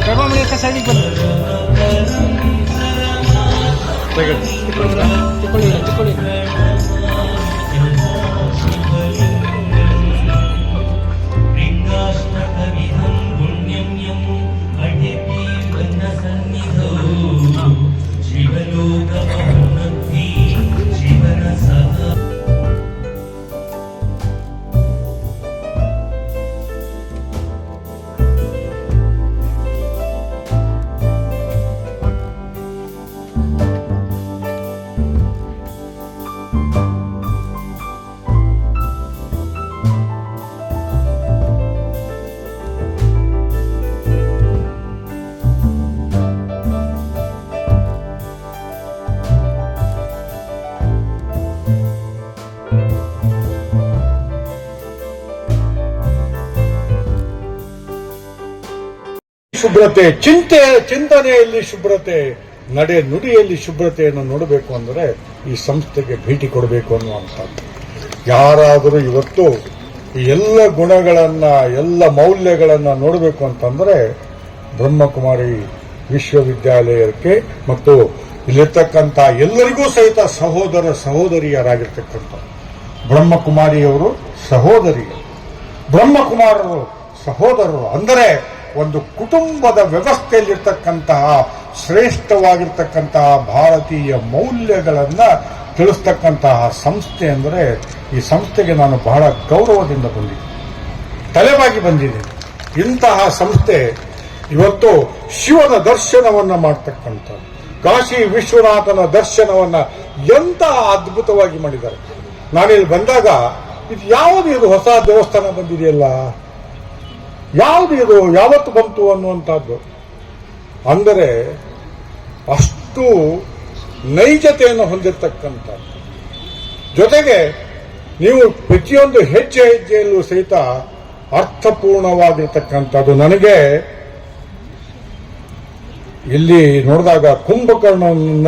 Coba melihat ke sini pun. Cepat, cepat, cepat. ಶುಭ್ರತೆ, ಚಿಂತೆ, ಚಿಂತನೆಯಲ್ಲಿ ಶುಭ್ರತೆ, ನಡೆ ನುಡಿಯಲ್ಲಿ ಶುಭ್ರತೆಯನ್ನು ನೋಡಬೇಕು ಅಂದರೆ ಈ ಸಂಸ್ಥೆಗೆ ಭೇಟಿ ಕೊಡಬೇಕು ಅನ್ನುವಂಥದ್ದು. ಯಾರಾದರೂ ಇವತ್ತು ಈ ಎಲ್ಲ ಗುಣಗಳನ್ನು, ಎಲ್ಲ ಮೌಲ್ಯಗಳನ್ನು ನೋಡಬೇಕು ಅಂತಂದರೆ ಬ್ರಹ್ಮಕುಮಾರಿ ವಿಶ್ವವಿದ್ಯಾಲಯಕ್ಕೆ ಮತ್ತು ಇಲ್ಲಿರ್ತಕ್ಕಂಥ ಎಲ್ಲರಿಗೂ ಸಹಿತ ಸಹೋದರ ಸಹೋದರಿಯರಾಗಿರ್ತಕ್ಕಂಥ ಬ್ರಹ್ಮಕುಮಾರಿಯವರು ಸಹೋದರಿಯರು. ಬ್ರಹ್ಮಕುಮಾರರು ಸಹೋದರರು ಅಂದರೆ ಒಂದು ಕುಟುಂಬದ ವ್ಯವಸ್ಥೆಯಲ್ಲಿರ್ತಕ್ಕಂತಹ ಶ್ರೇಷ್ಠವಾಗಿರ್ತಕ್ಕಂತಹ ಭಾರತೀಯ ಮೌಲ್ಯಗಳನ್ನು ತಿಳಿಸ್ತಕ್ಕಂತಹ ಸಂಸ್ಥೆ ಅಂದರೆ ಈ ಸಂಸ್ಥೆಗೆ ನಾನು ಬಹಳ ಗೌರವದಿಂದ ಬಂದಿದ್ದೆ ತಲೆಬಾಗಿ ಬಂದಿದ್ದೀನಿ. ಇಂತಹ ಸಂಸ್ಥೆ ಇವತ್ತು ಶಿವನ ದರ್ಶನವನ್ನ ಮಾಡ್ತಕ್ಕಂಥ ಕಾಶಿ ವಿಶ್ವನಾಥನ ದರ್ಶನವನ್ನ ಎಂತಹ ಅದ್ಭುತವಾಗಿ ಮಾಡಿದ್ದಾರೆ. ನಾನಿಲ್ಲಿ ಬಂದಾಗ, ಇದು ಯಾವುದು ಇದು ಹೊಸ ದೇವಸ್ಥಾನ ಬಂದಿದೆಯಲ್ಲ? ಯಾವುದು ಇದು? ಯಾವತ್ತು ಬಂತು ಅನ್ನುವಂಥದ್ದು. ಅಂದರೆ, ಅಷ್ಟು ನೈಜತೆಯನ್ನು ಹೊಂದಿರತಕ್ಕಂಥದ್ದು. ಜೊತೆಗೆ, ನೀವು ಪ್ರತಿಯೊಂದು ಹೆಜ್ಜೆ ಹೆಜ್ಜೆಯಲ್ಲೂ ಸಹಿತ ಅರ್ಥಪೂರ್ಣವಾಗಿರ್ತಕ್ಕಂಥದ್ದು. ನನಗೆ ಇಲ್ಲಿ ನೋಡಿದಾಗ ಕುಂಭಕರ್ಣನ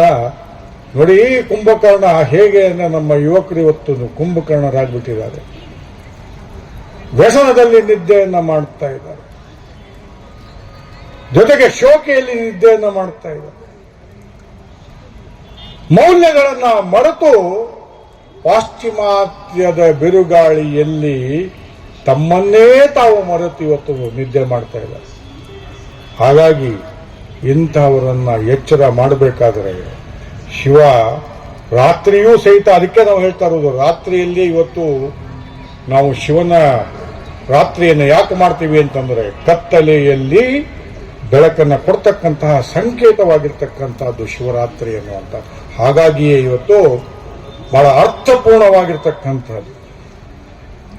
ನೋಡಿ ಕುಂಭಕರ್ಣ ಹೇಗೆ ನಮ್ಮ ಯುವಕರು ಇವತ್ತು ಕುಂಭಕರ್ಣರಾಗ್ಬಿಟ್ಟಿದ್ದಾರೆ. ವ್ಯಸನದಲ್ಲಿ ನಿದ್ದೆಯನ್ನು ಮಾಡ್ತಾ ಇದ್ದಾರೆ. ಜೊತೆಗೆ ಶೋಕೆಯಲ್ಲಿ ನಿದ್ದೆಯನ್ನು ಮಾಡ್ತಾ ಇದ್ದಾರೆ. ಮೌಲ್ಯಗಳನ್ನು ಮರೆತು ಪಾಶ್ಚಿಮಾತ್ಯದ ಬಿರುಗಾಳಿಯಲ್ಲಿ ತಮ್ಮನ್ನೇ ತಾವು ಮರೆತು ಇವತ್ತು ನಿದ್ದೆ ಮಾಡ್ತಾ ಇದ್ದಾರೆ. ಹಾಗಾಗಿ ಇಂಥವರನ್ನು ಎಚ್ಚರ ಮಾಡಬೇಕಾದರೆ ಶಿವ ರಾತ್ರಿಯೂ ಸಹಿತ ಅದಕ್ಕೆ ನಾವು ಹೇಳ್ತಾ ಇರೋದು ರಾತ್ರಿಯಲ್ಲಿ ಇವತ್ತು ನಾವು ಶಿವನ ರಾತ್ರಿಯನ್ನು ಯಾಕೆ ಮಾಡ್ತೀವಿ ಅಂತಂದ್ರೆ ಕತ್ತಲೆಯಲ್ಲಿ ಬೆಳಕನ್ನು ಕೊಡ್ತಕ್ಕಂತಹ ಸಂಕೇತವಾಗಿರ್ತಕ್ಕಂಥದ್ದು ಶಿವರಾತ್ರಿ ಅನ್ನುವಂಥ. ಹಾಗಾಗಿಯೇ ಇವತ್ತು ಬಹಳ ಅರ್ಥಪೂರ್ಣವಾಗಿರ್ತಕ್ಕಂಥದ್ದು.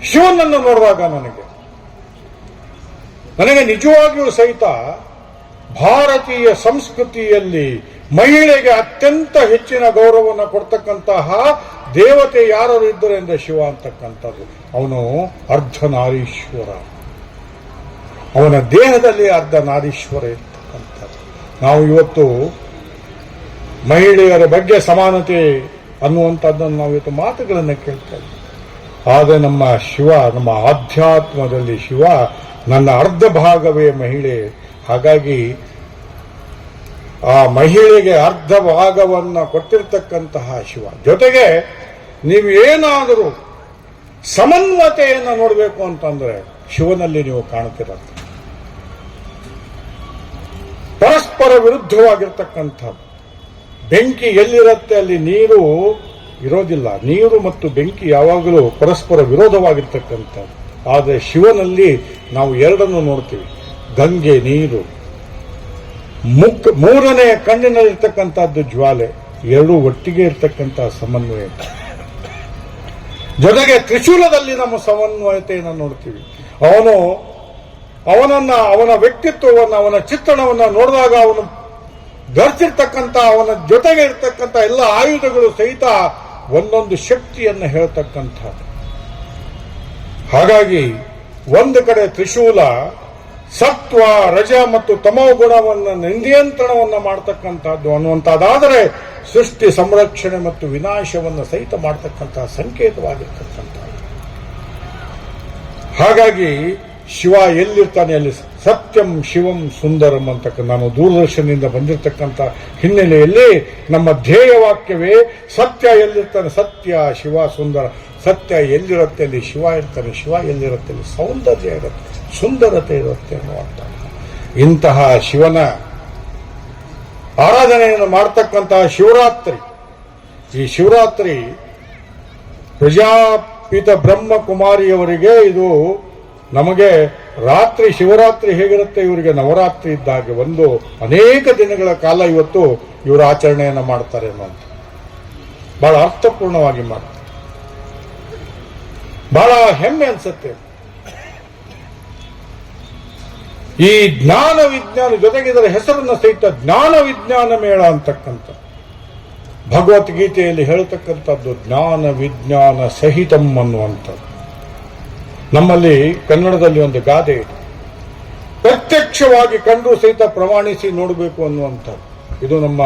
ಶಿವನನ್ನು ನೋಡಿದಾಗ ನನಗೆ ನನಗೆ ನಿಜವಾಗಿಯೂ ಸಹಿತ ಭಾರತೀಯ ಸಂಸ್ಕೃತಿಯಲ್ಲಿ ಮಹಿಳೆಗೆ ಅತ್ಯಂತ ಹೆಚ್ಚಿನ ಗೌರವವನ್ನು ಕೊಡ್ತಕ್ಕಂತಹ ದೇವತೆ ಯಾರು ಇದ್ದರು ಎಂದರೆ ಶಿವ ಅಂತಕ್ಕಂಥದ್ದು. ಅವನು ಅರ್ಧನಾರೀಶ್ವರ. ಅವನ ದೇಹದಲ್ಲಿ ಅರ್ಧ ನಾರೀಶ್ವರ ಇರ್ತಕ್ಕಂಥದ್ದು. ನಾವು ಇವತ್ತು ಮಹಿಳೆಯರ ಬಗ್ಗೆ ಸಮಾನತೆ ಅನ್ನುವಂಥದ್ದನ್ನು ನಾವು ಇವತ್ತು ಮಾತುಗಳನ್ನು ಕೇಳ್ತಾ ಆದರೆ ನಮ್ಮ ಶಿವ, ನಮ್ಮ ಆಧ್ಯಾತ್ಮದಲ್ಲಿ ಶಿವ ನನ್ನ ಅರ್ಧ ಭಾಗವೇ ಮಹಿಳೆ. ಹಾಗಾಗಿ ಆ ಮಹಿಳೆಗೆ ಅರ್ಧ ಭಾಗವನ್ನ ಕೊಟ್ಟಿರ್ತಕ್ಕಂತಹ ಶಿವ. ಜೊತೆಗೆ ನೀವು ಏನಾದರೂ ಸಮನ್ವತೆಯನ್ನು ನೋಡಬೇಕು ಅಂತಂದ್ರೆ ಶಿವನಲ್ಲಿ ನೀವು ಕಾಣುತ್ತಿರತ್ತೆ ಪರಸ್ಪರ ವಿರುದ್ಧವಾಗಿರ್ತಕ್ಕಂಥದ್ದು. ಬೆಂಕಿ ಎಲ್ಲಿರುತ್ತೆ ಅಲ್ಲಿ ನೀರು ಇರೋದಿಲ್ಲ. ನೀರು ಮತ್ತು ಬೆಂಕಿ ಯಾವಾಗಲೂ ಪರಸ್ಪರ ವಿರೋಧವಾಗಿರ್ತಕ್ಕಂಥದ್ದು. ಆದರೆ ಶಿವನಲ್ಲಿ ನಾವು ಎರಡನ್ನು ನೋಡ್ತೀವಿ. ಗಂಗೆ ನೀರು ಮುಕ್ ಮೂರನೇ ಕಣ್ಣಿನಲ್ಲಿರ್ತಕ್ಕಂಥದ್ದು ಜ್ವಾಲೆ, ಎರಡೂ ಒಟ್ಟಿಗೆ ಇರ್ತಕ್ಕಂತಹ ಸಮನ್ವಯ. ಜೊತೆಗೆ ತ್ರಿಶೂಲದಲ್ಲಿ ನಮ್ಮ ಸಮನ್ವಯತೆಯನ್ನು ನೋಡ್ತೀವಿ. ಅವನು, ಅವನನ್ನ, ಅವನ ವ್ಯಕ್ತಿತ್ವವನ್ನು, ಅವನ ಚಿತ್ರಣವನ್ನು ನೋಡಿದಾಗ ಅವನು ಧರಿಸಿರ್ತಕ್ಕಂಥ, ಅವನ ಜೊತೆಗೆ ಇರ್ತಕ್ಕಂಥ ಎಲ್ಲ ಆಯುಧಗಳು ಸಹಿತ ಒಂದೊಂದು ಶಕ್ತಿಯನ್ನು ಹೇಳ್ತಕ್ಕಂಥ ಹಾಗಾಗಿ, ಒಂದು ಕಡೆ ತ್ರಿಶೂಲ ಸತ್ವ, ರಜ ಮತ್ತು ತಮೋ ಗುಣವನ್ನು ನಿಯಂತ್ರಣವನ್ನು ಮಾಡತಕ್ಕಂಥದ್ದು ಅನ್ನುವಂಥದ್ದಾದರೆ ಸೃಷ್ಟಿ, ಸಂರಕ್ಷಣೆ ಮತ್ತು ವಿನಾಶವನ್ನು ಸಹಿತ ಮಾಡತಕ್ಕಂತಹ ಸಂಕೇತವಾಗಿರ್ತಕ್ಕಂಥದ್ದು. ಹಾಗಾಗಿ ಶಿವ ಎಲ್ಲಿರ್ತಾನೆ ಅಲ್ಲಿ ಸತ್ಯಂ ಶಿವಂ ಸುಂದರಂ ಅಂತ ನಾನು ದೂರದರ್ಶನದಿಂದ ಬಂದಿರತಕ್ಕಂಥ ಹಿನ್ನೆಲೆಯಲ್ಲಿ ನಮ್ಮ ಧ್ಯೇಯವಾಕ್ಯವೇ ಸತ್ಯ ಎಲ್ಲಿರ್ತಾನೆ? ಸತ್ಯ, ಶಿವ, ಸುಂದರ. ಸತ್ಯ ಎಲ್ಲಿರುತ್ತೆ ಅಲ್ಲಿ ಶಿವ ಇರ್ತಾರೆ ಶಿವ ಎಲ್ಲಿರುತ್ತೆ ಅಲ್ಲಿ ಸೌಂದರ್ಯ ಇರುತ್ತೆ, ಸುಂದರತೆ ಇರುತ್ತೆ ಅನ್ನುವಂಥ ಇಂತಹ ಶಿವನ ಆರಾಧನೆಯನ್ನು ಮಾಡ್ತಕ್ಕಂತಹ ಶಿವರಾತ್ರಿ, ಈ ಶಿವರಾತ್ರಿ ಪ್ರಜಾಪಿತ ಬ್ರಹ್ಮಕುಮಾರಿಯವರಿಗೆ ಇದು ನಮಗೆ ರಾತ್ರಿ ಶಿವರಾತ್ರಿ ಹೇಗಿರುತ್ತೆ, ಇವರಿಗೆ ನವರಾತ್ರಿ ಇದ್ದಾಗೆ ಒಂದು ಅನೇಕ ದಿನಗಳ ಕಾಲ ಇವತ್ತು ಇವರು ಆಚರಣೆಯನ್ನು ಮಾಡ್ತಾರೆ ಅನ್ನುವಂಥ ಬಹಳ ಅರ್ಥಪೂರ್ಣವಾಗಿ ಮಾಡ್ತಾರೆ. ಬಹಳ ಹೆಮ್ಮೆ ಅನ್ಸುತ್ತೆ. ಈ ಜ್ಞಾನ ವಿಜ್ಞಾನ ಜೊತೆಗೆ ಇದರ ಹೆಸರನ್ನು ಸಹಿತ ಜ್ಞಾನ ವಿಜ್ಞಾನ ಮೇಳ ಅಂತಕ್ಕಂಥ. ಭಗವದ್ಗೀತೆಯಲ್ಲಿ ಹೇಳ್ತಕ್ಕಂಥದ್ದು ಜ್ಞಾನ ವಿಜ್ಞಾನ ಸಹಿತಂ ಅನ್ನುವಂಥದ್ದು. ನಮ್ಮಲ್ಲಿ ಕನ್ನಡದಲ್ಲಿ ಒಂದು ಗಾದೆ ಇದೆ. ಪ್ರತ್ಯಕ್ಷವಾಗಿ ಕಂಡು ಸಹಿತ ಪ್ರಮಾಣಿಸಿ ನೋಡಬೇಕು ಅನ್ನುವಂಥದ್ದು. ಇದು ನಮ್ಮ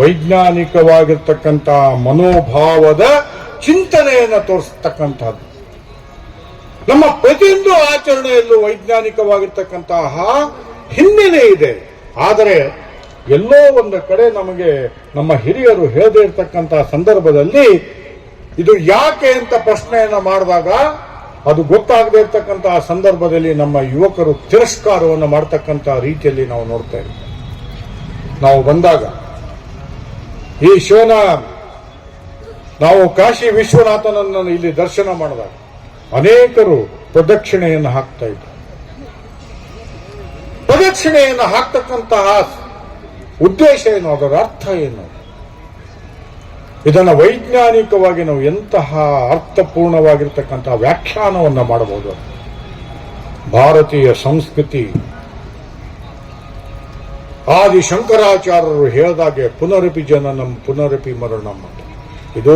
ವೈಜ್ಞಾನಿಕವಾಗಿರ್ತಕ್ಕಂಥ ಮನೋಭಾವದ ಚಿಂತನೆಯನ್ನು ತೋರಿಸ್ತಕ್ಕಂಥದ್ದು. ನಮ್ಮ ಪ್ರತಿಯೊಂದು ಆಚರಣೆಯಲ್ಲೂ ವೈಜ್ಞಾನಿಕವಾಗಿರ್ತಕ್ಕಂತಹ ಹಿನ್ನೆಲೆ ಇದೆ. ಆದರೆ ಎಲ್ಲೋ ಒಂದು ಕಡೆ ನಮಗೆ ನಮ್ಮ ಹಿರಿಯರು ಹೇಳದೇ ಇರತಕ್ಕಂತಹ ಸಂದರ್ಭದಲ್ಲಿ ಇದು ಯಾಕೆ ಅಂತ ಪ್ರಶ್ನೆಯನ್ನ ಮಾಡಿದಾಗ ಅದು ಗೊತ್ತಾಗದೇ ಇರತಕ್ಕಂತಹ ಸಂದರ್ಭದಲ್ಲಿ ನಮ್ಮ ಯುವಕರು ತಿರಸ್ಕಾರವನ್ನು ಮಾಡತಕ್ಕಂತಹ ರೀತಿಯಲ್ಲಿ ನಾವು ನೋಡ್ತಾ ಇದ್ದೀವಿ ನಾವು ಬಂದಾಗ ಈ ಶಿವನ ನಾವು ಕಾಶಿ ವಿಶ್ವನಾಥನನ್ನು ಇಲ್ಲಿ ದರ್ಶನ ಮಾಡಿದಾಗ ಅನೇಕರು ಪ್ರದಕ್ಷಿಣೆಯನ್ನು ಹಾಕ್ತಾ ಇದ್ರು ಪ್ರದಕ್ಷಿಣೆಯನ್ನು ಹಾಕ್ತಕ್ಕಂತಹ ಉದ್ದೇಶ ಏನು? ಅದರ ಅರ್ಥ ಏನು? ಇದನ್ನು ವೈಜ್ಞಾನಿಕವಾಗಿ ನಾವು ಎಂತಹ ಅರ್ಥಪೂರ್ಣವಾಗಿರ್ತಕ್ಕಂತಹ ವ್ಯಾಖ್ಯಾನವನ್ನು ಮಾಡಬಹುದು? ಭಾರತೀಯ ಸಂಸ್ಕೃತಿ ಆದಿ ಶಂಕರಾಚಾರ್ಯರು ಹೇಳಿದಾಗೆ, ಪುನರಪಿ ಜನನಂ, ಪುನರಪಿ ಮರಣಂ ಇದು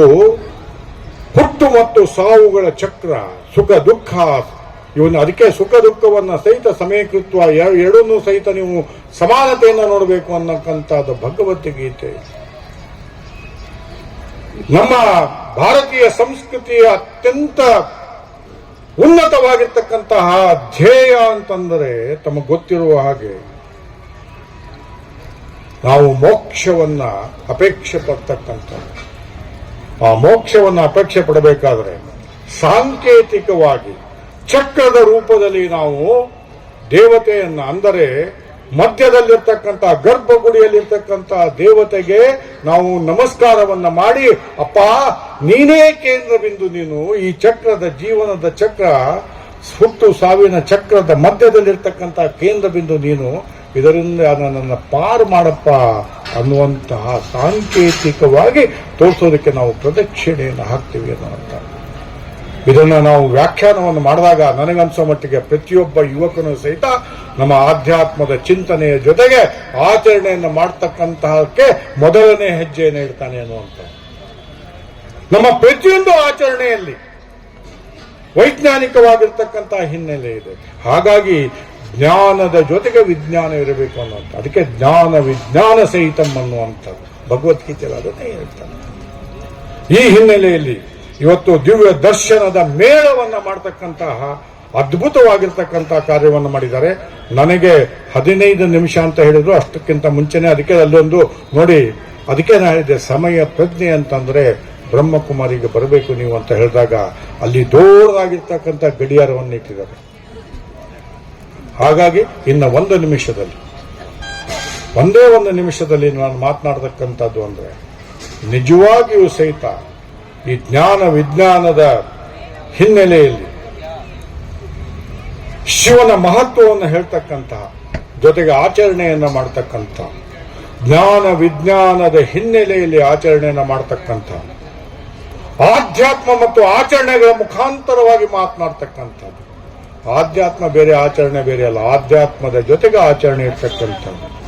ಮತ್ತು ಸಾವುಗಳ ಚಕ್ರ, ಸುಖ, ದುಃಖ. ಇವನು ಅದಕ್ಕೆ ಸುಖ, ದುಃಖವನ್ನ ಸಹಿತ ಸಮೀಕೃತ್ವ ಎರಡನ್ನೂ ಸಹಿತ ನೀವು ಸಮಾನತೆಯನ್ನ ನೋಡಬೇಕು ಅನ್ನಕ್ಕಂಥದ್ದು ಭಗವದ್ಗೀತೆ. ನಮ್ಮ ಭಾರತೀಯ ಸಂಸ್ಕೃತಿಯ ಅತ್ಯಂತ ಉನ್ನತವಾಗಿರ್ತಕ್ಕಂತಹ ಧ್ಯೇಯ ಅಂತಂದರೆ ತಮಗೆ ಗೊತ್ತಿರುವ ಹಾಗೆ ನಾವು ಮೋಕ್ಷವನ್ನ ಅಪೇಕ್ಷೆ ಪಡ್ತಕ್ಕಂಥದ್ದು. ಆ ಮೋಕ್ಷವನ್ನು ಅಪೇಕ್ಷೆ ಪಡಬೇಕಾದ್ರೆ ಸಾಂಕೇತಿಕವಾಗಿ ಚಕ್ರದ ರೂಪದಲ್ಲಿ ನಾವು ದೇವತೆಯನ್ನ ಅಂದರೆ ಮಧ್ಯದಲ್ಲಿರ್ತಕ್ಕಂಥ ಗರ್ಭಗುಡಿಯಲ್ಲಿರ್ತಕ್ಕಂಥ ದೇವತೆಗೆ ನಾವು ನಮಸ್ಕಾರವನ್ನ ಮಾಡಿ, ಅಪ್ಪ, ನೀನೇ ಕೇಂದ್ರ ಬಿಂದು, ನೀನು ಈ ಚಕ್ರದ ಜೀವನದ ಚಕ್ರ ಹುಟ್ಟು ಸಾವಿನ ಚಕ್ರದ ಮಧ್ಯದಲ್ಲಿರ್ತಕ್ಕಂಥ ಕೇಂದ್ರ ಬಿಂದು ನೀನು ಇದರಿಂದ ನನ್ನ ಪಾರು ಮಾಡಪ್ಪ ಅನ್ನುವಂತಹ ಸಾಂಕೇತಿಕವಾಗಿ ತೋರಿಸೋದಕ್ಕೆ ನಾವು ಪ್ರದಕ್ಷಿಣೆಯನ್ನು ಹಾಕ್ತೀವಿ ಅನ್ನುವಂಥ ಇದನ್ನ ನಾವು ವ್ಯಾಖ್ಯಾನವನ್ನು ಮಾಡಿದಾಗ ನನಗನ್ಸೋ ಮಟ್ಟಿಗೆ ಪ್ರತಿಯೊಬ್ಬ ಯುವಕನು ಸಹಿತ ನಮ್ಮ ಆಧ್ಯಾತ್ಮದ ಚಿಂತನೆಯ ಜೊತೆಗೆ ಆಚರಣೆಯನ್ನು ಮಾಡ್ತಕ್ಕಂತಹಕ್ಕೆ ಮೊದಲನೇ ಹೆಜ್ಜೆಯನ್ನು ಇಡ್ತಾನೆ ಅನ್ನುವಂಥ ನಮ್ಮ ಪ್ರತಿಯೊಂದು ಆಚರಣೆಯಲ್ಲಿ ವೈಜ್ಞಾನಿಕವಾಗಿರ್ತಕ್ಕಂತಹ ಹಿನ್ನೆಲೆ ಇದೆ. ಹಾಗಾಗಿ ಜ್ಞಾನದ ಜೊತೆಗೆ ವಿಜ್ಞಾನ ಇರಬೇಕು ಅನ್ನುವಂಥ ಅದಕ್ಕೆ ಜ್ಞಾನ, ವಿಜ್ಞಾನ ಸಹಿತಂ ಅನ್ನುವಂಥದ್ದು. ಭಗವದ್ಗೀತೆಯಲ್ಲಿ ಅದನ್ನೇ ಹೇಳ್ತಾನೆ ಈ ಹಿನ್ನೆಲೆಯಲ್ಲಿ ಇವತ್ತು ದಿವ್ಯ ದರ್ಶನದ ಮೇಳವನ್ನು ಮಾಡತಕ್ಕಂತಹ ಅದ್ಭುತವಾಗಿರ್ತಕ್ಕಂತಹ ಕಾರ್ಯವನ್ನು ಮಾಡಿದ್ದಾರೆ. ನನಗೆ ಹದಿನೈದು ನಿಮಿಷ ಅಂತ ಹೇಳಿದ್ರು, ಅಷ್ಟಕ್ಕಿಂತ ಮುಂಚೆನೆ ಅದಕ್ಕೆ ಅಲ್ಲೊಂದು ನೋಡಿ, ಅದಕ್ಕೆ ನಾನು ಹೇಳಿದೆ ಸಮಯ ಪ್ರಜ್ಞೆ ಅಂತಂದ್ರೆ ಬ್ರಹ್ಮಕುಮಾರಿಗೆ ಬರಬೇಕು ನೀವು ಅಂತ ಹೇಳಿದಾಗ, ಅಲ್ಲಿ ದೊಡ್ಡದಾಗಿರ್ತಕ್ಕಂಥ ಗಡಿಯಾರವನ್ನು ಇಟ್ಟಿದ್ದಾರೆ ಹಾಗಾಗಿ ಇನ್ನು ಒಂದು ನಿಮಿಷದಲ್ಲಿ. ಒಂದೇ ಒಂದು ನಿಮಿಷದಲ್ಲಿ ನಾನು ಮಾತನಾಡತಕ್ಕಂಥದ್ದು ಅಂದ್ರೆ, ನಿಜವಾಗಿಯೂ ಸಹಿತ ಈ ಜ್ಞಾನ ವಿಜ್ಞಾನದ ಹಿನ್ನೆಲೆಯಲ್ಲಿ ಶಿವನ ಮಹತ್ವವನ್ನು ಹೇಳ್ತಕ್ಕಂತಹ, ಜೊತೆಗೆ ಆಚರಣೆಯನ್ನು ಮಾಡ್ತಕ್ಕಂಥ, ಜ್ಞಾನ ವಿಜ್ಞಾನದ ಹಿನ್ನೆಲೆಯಲ್ಲಿ ಆಚರಣೆಯನ್ನು ಮಾಡ್ತಕ್ಕಂಥ, ಆಧ್ಯಾತ್ಮ ಮತ್ತು ಆಚರಣೆಗಳ ಮುಖಾಂತರವಾಗಿ ಮಾತನಾಡ್ತಕ್ಕಂಥದ್ದು. ಆಧ್ಯಾತ್ಮ ಬೇರೆ, ಆಚರಣೆ ಬೇರೆ ಅಲ್ಲ. ಆಧ್ಯಾತ್ಮದ ಜೊತೆಗೆ ಆಚರಣೆ ಇರ್ತಕ್ಕಂಥದ್ದು.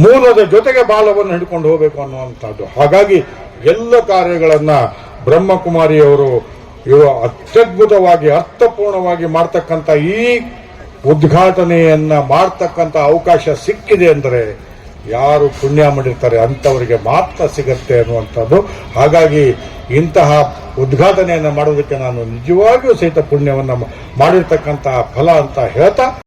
ಮೂಲದ ಜೊತೆಗೆ ಬಾಲವನ್ನು ಹಿಡ್ಕೊಂಡು ಹೋಗಬೇಕು ಅನ್ನುವಂಥದ್ದು. ಹಾಗಾಗಿ ಎಲ್ಲ ಕಾರ್ಯಗಳನ್ನು ಬ್ರಹ್ಮಕುಮಾರಿಯವರು ಇವ ಅತ್ಯದ್ಭುತವಾಗಿ, ಅರ್ಥಪೂರ್ಣವಾಗಿ ಮಾಡ್ತಕ್ಕಂಥ ಈ ಉದ್ಘಾಟನೆಯನ್ನ ಮಾಡ್ತಕ್ಕಂಥ ಅವಕಾಶ ಸಿಕ್ಕಿದೆ ಅಂದರೆ ಯಾರು ಪುಣ್ಯ ಮಾಡಿರ್ತಾರೆ ಅಂಥವರಿಗೆ ಮಾತ್ರ ಸಿಗತ್ತೆ ಅನ್ನುವಂಥದ್ದು. ಹಾಗಾಗಿ ಇಂತಹ ಉದ್ಘಾಟನೆಯನ್ನು ಮಾಡೋದಕ್ಕೆ ನಾನು ನಿಜವಾಗಿಯೂ ಸಹಿತ ಪುಣ್ಯವನ್ನು ಮಾಡಿರ್ತಕ್ಕಂತಹ ಫಲ ಅಂತ ಹೇಳ್ತಾ